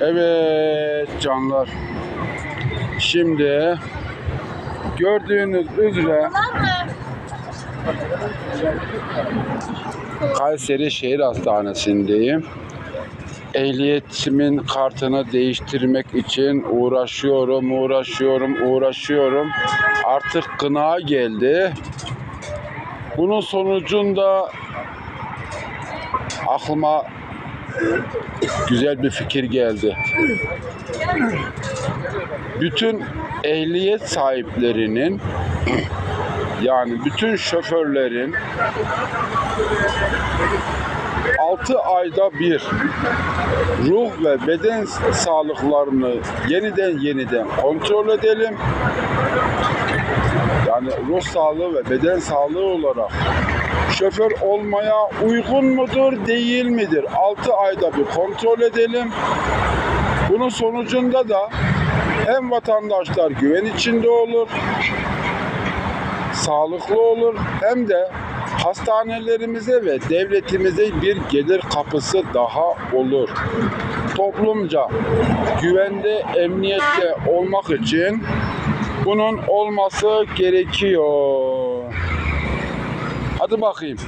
Evet canlar. Şimdi gördüğünüz üzere Kayseri Şehir Hastanesi'ndeyim. Ehliyetimin kartını değiştirmek için uğraşıyorum, uğraşıyorum, uğraşıyorum. Artık kına geldi. Bunun sonucunda aklıma güzel bir fikir geldi. Bütün ehliyet sahiplerinin yani bütün şoförlerin 6 ayda bir ruh ve beden sağlıklarını yeniden yeniden kontrol edelim. Yani ruh sağlığı ve beden sağlığı olarak şoför olmaya uygun mudur, değil midir? 6 ayda bir kontrol edelim. Bunun sonucunda da hem vatandaşlar güven içinde olur, sağlıklı olur hem de hastanelerimize ve devletimize bir gelir kapısı daha olur. Toplumca güvende, emniyette olmak için bunun olması gerekiyor. Hadi bakayım.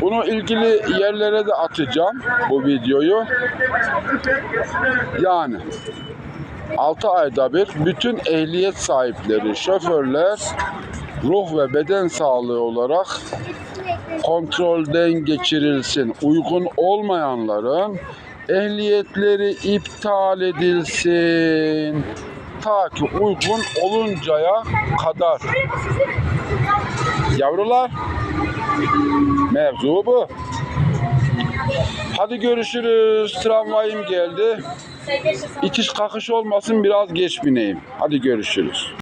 Bunu ilgili yerlere de atacağım bu videoyu. Yani 6 ayda bir bütün ehliyet sahipleri, şoförler ruh ve beden sağlığı olarak kontrolden geçirilsin. Uygun olmayanların ehliyetleri iptal edilsin. Ta ki uygun oluncaya kadar. Yavrular, mevzu bu. Hadi görüşürüz. Tramvayım geldi. İtiş kakış olmasın biraz geç bineyim. Hadi görüşürüz.